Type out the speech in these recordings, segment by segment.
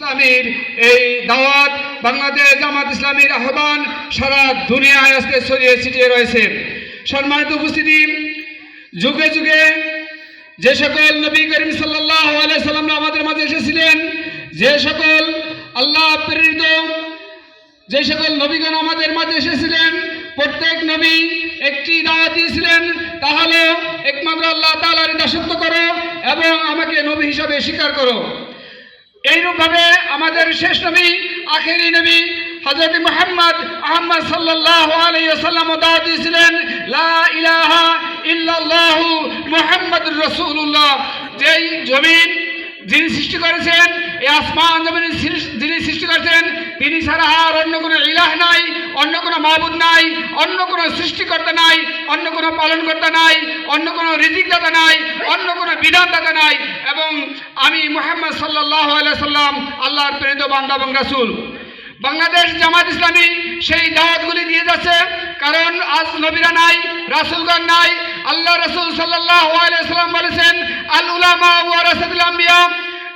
ইসলামীর এই দাওয়াত, বাংলাদেশ জামাত ইসলামীর আহ্বান সারা দুনিয়ায় আজকে ছড়িয়ে ছিটিয়ে রয়েছে। সম্মানিত উপস্থিতি, যুগে যুগে যে সকল নবী করিম সাল্লাম আমাদের মাঝে এসেছিলেন, যে সকল আল্লাহ প্রেরিত, যে সকল নবীগণ আমাদের মাঝে এসেছিলেন, প্রত্যেক নবী একটি দাওয়াত দিয়েছিলেন, তাহলে একমাত্র আল্লাহ তাআলার দাসত্ব করো এবং আমাকে নবী হিসাবে স্বীকার করো। এইরূপভাবে আমাদের শেষ নবী, আখেরি নবী হজরত মোহাম্মদ আহমদ সাল্লাহ আলাইসাল্লাম দিয়েছিলেন, লা ইলাহা ইল্লাল্লাহু মোহাম্মদ রসুল্লাহ যেই জমিন যিনি সৃষ্টি করেছেন, এই আসমান জমিন যিনি সৃষ্টি করেছেন তিনি ছাড়া আর অন্য কোনো ইলাহ নাই, অন্য কোনো মাহবুদ নাই, অন্য কোনো সৃষ্টিকর্তা নাই, অন্য কোনো পালনকর্তা নাই, অন্য কোনো রিজিকদাতা নাই, অন্য কোনো বিধানদাতা নাই। এবং আমি মোহাম্মদ সাল্লাহ সাল্লাম আল্লাহর প্রেরিত বান্দা এবং রাসূল। বাংলাদেশ জামাত ইসলামী সেই দাওয়াতগুলি দিয়ে যাচ্ছে, কারণ আজ নবীরা নাই, রাসুলগণ নাই। আল্লাহ রসুল সাল্লাহ সাল্লাম বলেছেন আল উলামা ওয়ারাসাতুল আম্বিয়া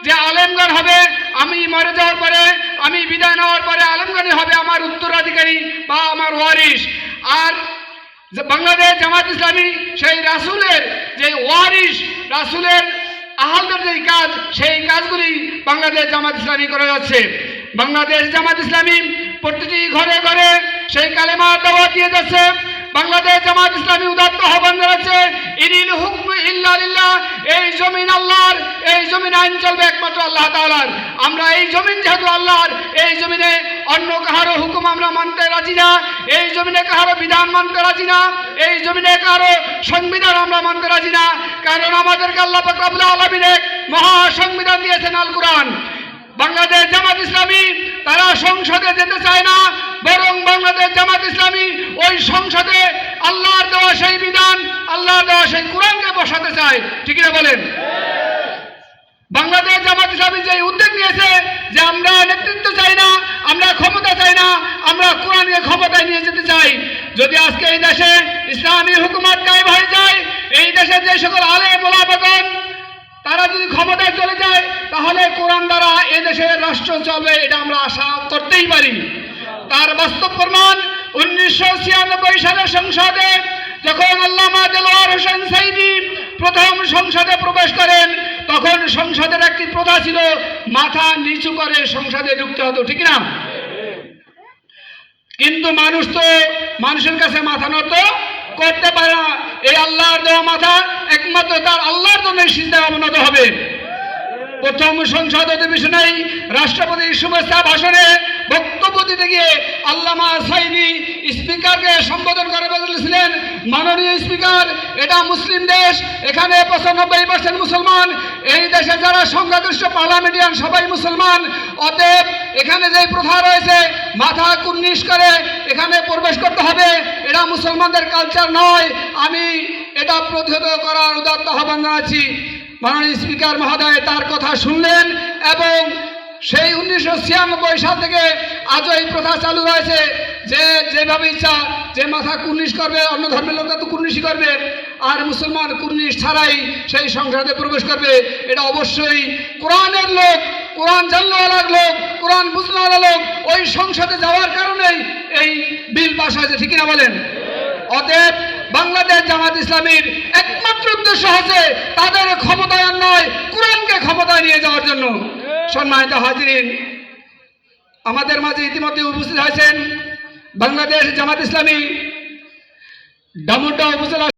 যে আলেমগণ হবে, আমি মরে যাওয়ার পরে, আমি বিদায় নেওয়ার পরে আলেমগণই হবে আমার উত্তরাধিকারী বা আমার ওয়ারিস আর যে বাংলাদেশ জামাত ইসলামী, সেই রাসুলের যে ওয়ারিস রাসুলের আহলদের যেই কাজ, সেই কাজগুলি বাংলাদেশ জামাত ইসলামী করে যাচ্ছে। বাংলাদেশ জামাত ইসলামী প্রতিটি ঘরে ঘরে সেই কালেমা দাওয়াত দিয়ে যাচ্ছে। বাংলাদেশ জামাত ইসলামী উদাত্ত আহ্বান জানাচ্ছে, ইনিল হুকম ইল্লালিল্লাহ এই জমিন আল্লাহর এই জমিন আইন চলবে একমাত্র আল্লাহ তাআলার। আমরা এই জমিন যেহেতু আল্লাহর, এই জমিনে অন্য কাহারো হুকুম আমরা মানতে রাজি না, এই জমিনে কাহারো বিধান মানতে রাজি না, এই জমিনে কাহারো সংবিধান আমরা মানতে রাজি না। কারণ আমাদেরকে আল্লাহ পাক রব্বুল আলামিন এক মহা সংবিধান দিয়েছেন আল কোরআন। বাংলাদেশ জামাত ইসলামী তারা সংসদে যেতে চায় না, বরং বাংলাদেশ জামাত ইসলামী ওই সংসদে আল্লাহর দেওয়া সেই বিধান, আল্লাহর দেওয়া সেই কোরআনকে বসাতে চায়। ঠিক না বলেন বাংলাদেশ জামাত ইসলামী যে উদ্যোগ নিয়েছে যে আমরা নেতৃত্ব চাই না, আমরা ক্ষমতা চাই না, আমরা কোরআনকে ক্ষমতায় নিয়ে যেতে চাই। যদি আজকে এই দেশে ইসলামী হুকুমত কায়েম হয়ে যায়, এই দেশে যে সকল আলে মোলাবগণ তারা যদি ক্ষমতায় চলে যায়, তাহলে কোরআন দ্বারা এ দেশের রাষ্ট্র চলবে, এটা আমরা আশা করতেই পারি। তার বাস্তব প্রমাণ উনিশশো ছিয়ানব্বই সালের সংসদে, যখন আল্লামা দেলোয়ার হোসেন সাইদি প্রথম সংসদে প্রবেশ করেন তখন সংসদের একটি প্রথা ছিল, মাথা নিচু করে সংসদে ঢুকতে হতো, ঠিক না? কিন্তু মানুষ তো মানুষের কাছে মাথা নত করতে পারে না। এই আল্লাহর দেওয়া মাথা একমাত্র তার আল্লাহর জন্য সিদ্ধা অবনত হবে। প্রথম সংসদ অধিবেশনেই রাষ্ট্রপতির শুভেচ্ছা ভাষণে বক্তব্য দিতে গিয়ে আল্লামা সাইদি স্পিকারকে সম্বোধন করে মাননীয় স্পিকার, এটা মুসলিম দেশ, এখানে পঁচানব্বই পার্সেন্ট মুসলমান। এই দেশে যারা সংখ্যাগরিষ্ঠ পার্লামেন্টিয়ান সবাই মুসলমান। অতএব এখানে যে প্রথা রয়েছে, মাথা কুর্নিশ করে এখানে প্রবেশ করতে হবে। এটা মুসলমানদের কালচার নয়। আমি এটা প্রতিহত করার উদাত্ত আহ্বান জানাচ্ছি। মাননীয় স্পিকার মহোদয়, তার কথা শুনলেন এবং সেই উনিশশো ছিয়ানব্বই সাল থেকে আজও এই প্রথা চালু রয়েছে। যে যেভাবে ইচ্ছা, যে মাথা কুর্নিশ করবে, অন্য ধর্মের লোকরা তো কুর্নিশই করবে। আর মুসলমান কুর্নিশ ছাড়াই সেই সংসদে প্রবেশ করবে। এটা অবশ্যই কোরআনের লোক, কোরআন জানলাওয়ালার লোক, কোরআন বুঝলাওয়ালা লোক, ওই সংসদে যাওয়ার কারণেই এই বিল পাশ হয়েছে, ঠিক না বলেন? অতএব বাংলাদেশ জামাত ইসলামীর একমাত্র উদ্দেশ্য হচ্ছে তাদের ক্ষমতায়ন নয় কোরআনকে ক্ষমতায় নিয়ে যাওয়ার জন্য। সম্মানিত হাজিরিন, আমাদের মাঝে ইতিমধ্যে উপস্থিত হয়েছেন বাংলাদেশ জামাত ইসলামী ডামুড্ডা উপজেলা